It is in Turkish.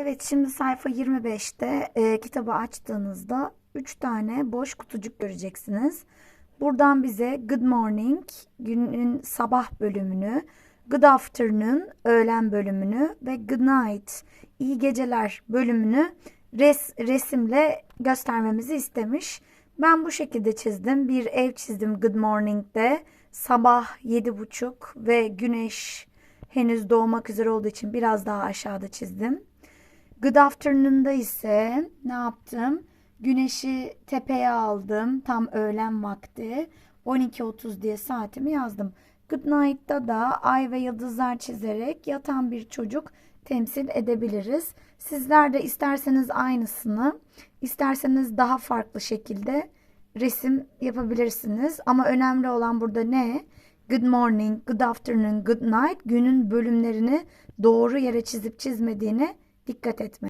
Evet şimdi sayfa 25'te e, kitabı açtığınızda 3 tane boş kutucuk göreceksiniz. Buradan bize good morning günün sabah bölümünü, good afternoon öğlen bölümünü ve good night iyi geceler bölümünü res, resimle göstermemizi istemiş. Ben bu şekilde çizdim. Bir ev çizdim good morning'de. Sabah 7.30 ve güneş henüz doğmak üzere olduğu için biraz daha aşağıda çizdim. Good afternoon'da ise ne yaptım? Güneşi tepeye aldım. Tam öğlen vakti. 12.30 diye saatimi yazdım. Good night'ta da ay ve yıldızlar çizerek yatan bir çocuk temsil edebiliriz. Sizler de isterseniz aynısını, isterseniz daha farklı şekilde resim yapabilirsiniz. Ama önemli olan burada ne? Good morning, good afternoon, good night günün bölümlerini doğru yere çizip çizmediğine dikkat etmek.